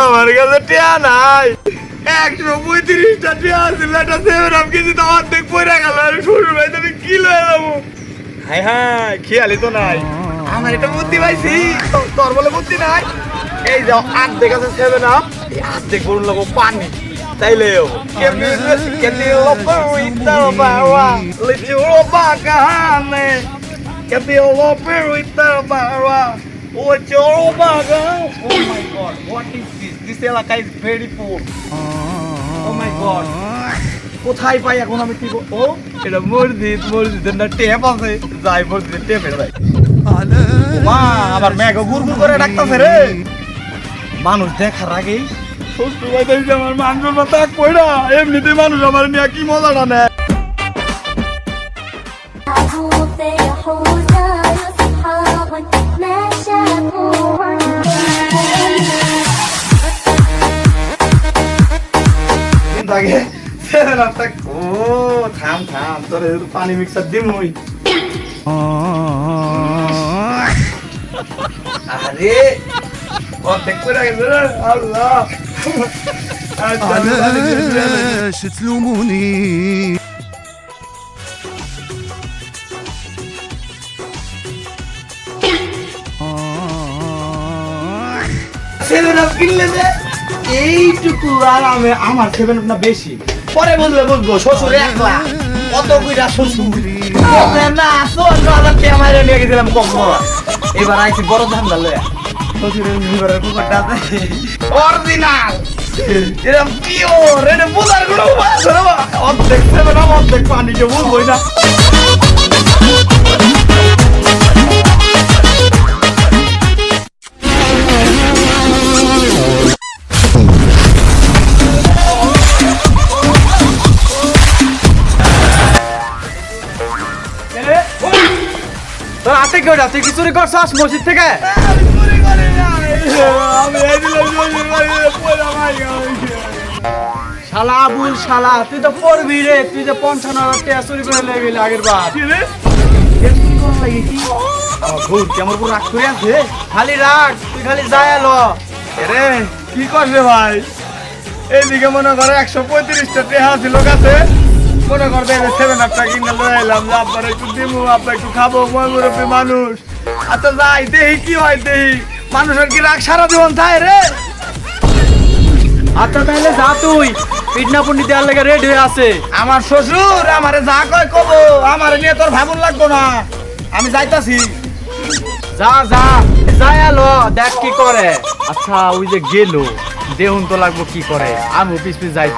আমার কাছে টিয়া নাই। একশো পঁয়ত্রিশটা টিয়া ছিল একটা সেভেন আপ তো অর্ধেক পড়ে গেল, আর শ্বশুর ভাই তুমি কি লয়ে যাব? হাই হাই খেয়ালি তো নাই। আমার এটা বুদ্ধি পাইছি তোর বলে বুদ্ধি নাই। এই যে অর্ধেক আছে সেভেন আপ এই অর্ধেক বলুন লাগবো পানি। তাইলে কেমনি কেমনি লোপরুইতা বাবা? লিচুরো বাগানে কেমনি লোপরুইতা বাগান Oh my god, what is this? This এলাকা is very poor. Oh my god. কোথায় পাই এখন আমি কি ও এটা মসজিদ মসজিদের না টেপ আছে। যাই মসজিদের টেপের ভাই মা আবার মেঘ গুড়গুড় করে ডাকতেছে রে। মানুষ দেখার আগেই শ্বশুর ভাই দেখছি আমার মানুষের মাথা কইরা এমনিতে মানুষ আমার নিয়ে কি মজাটা নেয়? লাগে ও থাম থাম, তোর পানি মিক্সার দিম ওই আরে, অর্ধেক করে আল্লাহ। علاش تلوموني সেভেন আপ কিনলে যে এইটুকু আরামে আমার সেভেন আপ না বেশি পরে বুঝলে বুঝবো শ্বশুর একলা কত কইরা শ্বশুর বলছে, না চুয়ান্ন হাজার টাকা মাইরে নিয়ে গেছিলাম কম বড় এবার আইছি বড় ধান্দা লয়া শ্বশুরের লিভারের কুকুরটা আছে? অরিজিনাল এরকম পিওর এটা বোঝার কোনো উপায় আছে না? অর্ধেক সেভেন আপ অর্ধেক পানিকে বুঝবোই না। তোর হাতে কেউ তুই কি চুরি মসজিদ থেকে? করি করি। শালা আবুল শালা তুই তো পড়বি রে তুই যে পঞ্চান্ন হাজার টাকা চুরি করে লেগে আগের বার। কি রে? আমার কি আমার উপর রাগ করে আছে খালি রাগ তুই খালি যায় এলো এরে কি করবে ভাই? এইদিকে মনে করে একশো পঁয়ত্রিশটা টেহা ছিল কাছে মনে করবে সেভেন আপটা কিনে লয়ে এলাম যে আপনার একটু দিমু আপনার একটু খাব মুরব্বী মানুষ। আচ্ছা যাই দেহি কি হয় দেহি মানুষের কি রাগ সারা জীবন থাকে রে? আচ্ছা তাহলে যা তুই। পিটনাপুন্ডি দেওয়ার লেগে রেডি হয়ে আছে। আমার শ্বশুর আমারে যা কয় কব আমার নিয়ে তোর ভাবুন লাগবো না। আমি যাইতাছি। যা যা যায় এলো দেখ কি করে। আচ্ছা ওই যে গেল দেহুন তো লাগবো কি করে? আমি পিস পিস যাই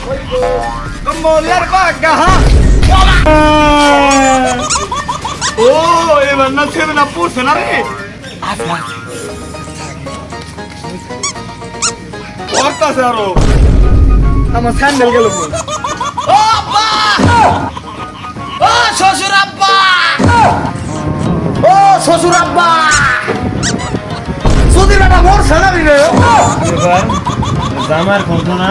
তো কমলার বাগা ও এবার না ছেড়ে না পড়ছে না রে পড়তাছে আরও আমার স্যান্ডেল গেল ও আব্বা ও শ্বশুর আব্বা ও শ্বশুর আব্বা সুধীর বেটা মরছে না রে জামার কন্ঠ না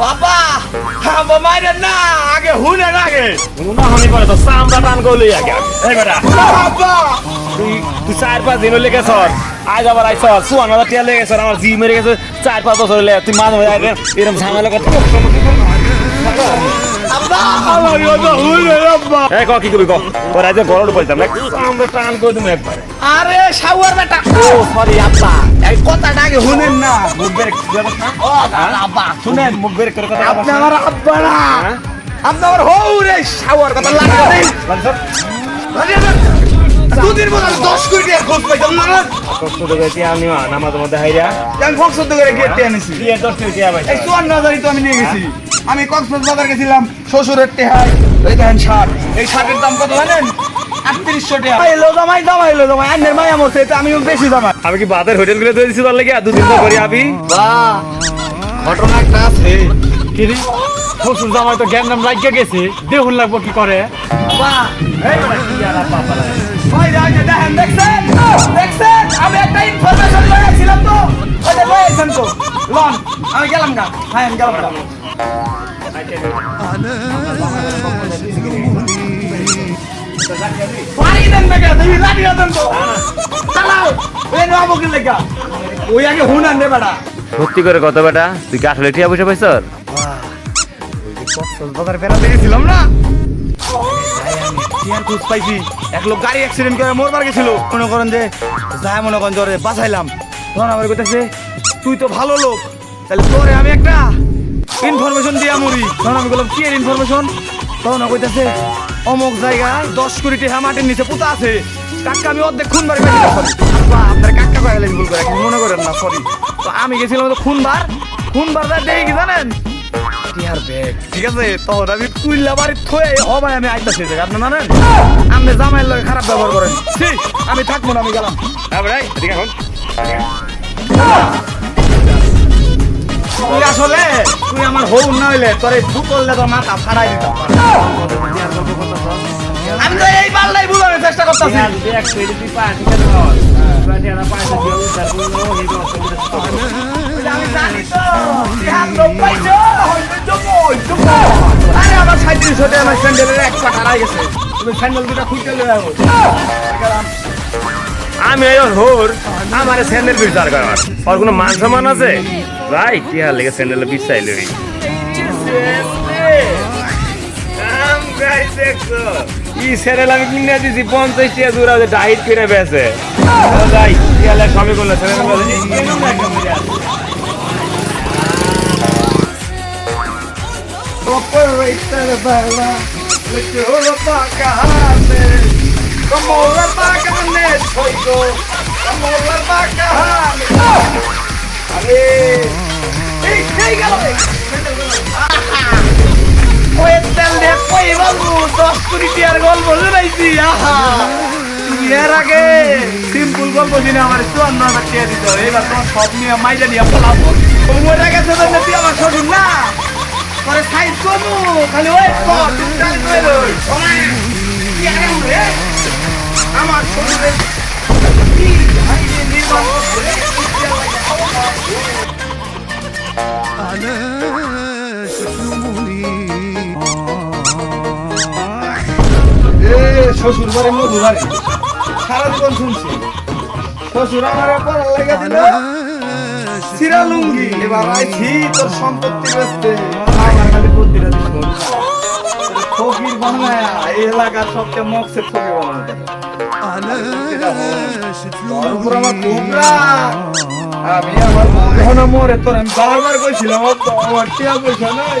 বাবা আব্বা মাইরে না আগে হুনে লাগে হুনা হনি পরে তো সামরা টান গলি আগে। এই বেটা। আব্বা তুই তুই চার পাঁচ দিন লেগে সর আজ আবার আইস সুয়ান মাদার টিয়া লেগে সর আমার জি মেরে গেছে চার পাঁচ বছর লেগে তুই মাঝে মাঝে এরকম ঝামেলা করতে। আরে শাওয়ার বেটা। ও সরি আব্বা। এই কথাটা আগে হুনেন না মুখ বের আব্বা শুনেন মুখ বের করে কথা আপনি আমার আব্বা না। আপনি আমার হৌ রে শাওয়ার কথা লাগা নেই দুদিন পর আমি দশ কোটি টাকা খোঁজ পাইতাম না কষ্ট করে টিয়া নিও নামাজের মধ্যে হাইরা। আমি করে কোটি টিয়া পাইছে এই চুয়ান্ন হাজারই তো আমি নিয়ে গেছি। আমি কক্সবাজার গেছিলাম শ্বশুরের টেহাই এই দেখেন শার্ট। এই শার্টের দাম কত জানেন? আমি আমি কি বাদের হোটেলগুলো তোর লেগে দুদিন পর করি আবি। বাহ ঘটনা একটা আছে। কিরে শ্বশুর জামাই তো জ্ঞান নাম লাগিয়ে গেছে। দেহুন লাগবো কি করে? বাহ লন আমি গেলাম গা। হ্যাঁ আমি গেলাম দেন না কেন? তুমি লাঠি দেন তো? চালাও। এই নামো কি লেখা ওই আগে হুনান রে বেটা। সত্যি করে কত বেটা তুই কি আসলে টিয়া পয়সা পাইছ? কক্সবাজার বেড়াতে গেছিলাম না? খোঁজ পাইছি? এক লোক গাড়ি অ্যাক্সিডেন্ট করে মরবার গেছিল। মনে করেন যে যাই মনে করেন জোরে বাঁচাইলাম। তখন আমার কইতেছে তুই তো ভালো লোক। তাহলে তোরে আমি একটা ইনফরমেশন দিয়া মরি। তখন আমি বললাম, কি ইনফরমেশন তখন কইতেছে, অমুক জায়গায় দশ কোটি টাকা মাটির নিচে পোতা আছে। কাকা আমি অর্ধেক খুন বাড়ি আপনার কাকা কয়ে ভুল করে মনে করেন না সরি তো আমি গেছিলাম তো খুনবার। খুনবার যা দেখি কি জানেন? ঠিক আছে? তখন আমি কুইল্লা বাড়ি থয়ে হবাই আমি আইতাছি যে আপনি জানেন? আপনি জামাইয়ের লগে খারাপ ব্যবহার করেন। আমি থাকব না, আমি গেলাম। হ্যাঁ বেটাই এদিকে এখন তুই আসলে তুই আমার হৌ না হইলে তোর এই ফুটল তোর মাথা ফাড়াই দিতাম আমি তো এই পাল্লাই বুঝানোর চেষ্টা করতেছি। আমি জানি তো আরে আমার সাইকেল ছোটে আমার স্যান্ডেলের এক পা হারাই গেছে। তুমি স্যান্ডেল দুটা খুঁজতে যাব আমি এই হোর আমার স্যান্ডেল বিচার করার। আর কোনো মান সম্মান আছে? ভাই টিয়া লেগে স্যান্ডেল বিচাই লই ই স্যান্ডেল আমি কিনে দিছি পঞ্চাশ টাকা দূর আছে ডাইট করে বেছে যাই টিয়া সবই করল sandal Como la vaca de Nesoico, como la vaca ¡Ale! ¡Ey, ey, galope! ওই তেল দিয়ে কই এর আগে সিম্পল গল্প শুনে আমার চুয়ান্ন হাজার টিয়া দিত এবার তোমার সব নিয়ে মাইজা নিয়ে ফলাবো মরে গেছে তো তুই আমার শ্বশুর না পরে সাইজ কমু খালি ওই কর তুমি শ্বশুরের শ্বশুরবারে সারা জীবন শুনছি। শ্বশুর আমার পড়ার লাগা দিল সিরা লুঙ্গি। এবার আইছি তোর সম্পত্তি বেচতে। আমার ফকির এলাকার সবচেয়ে মক্সের ফকির আমি আমার মরে, তোর আমি বারবার কইছিলাম আমার টিয়া পয়সা নাই।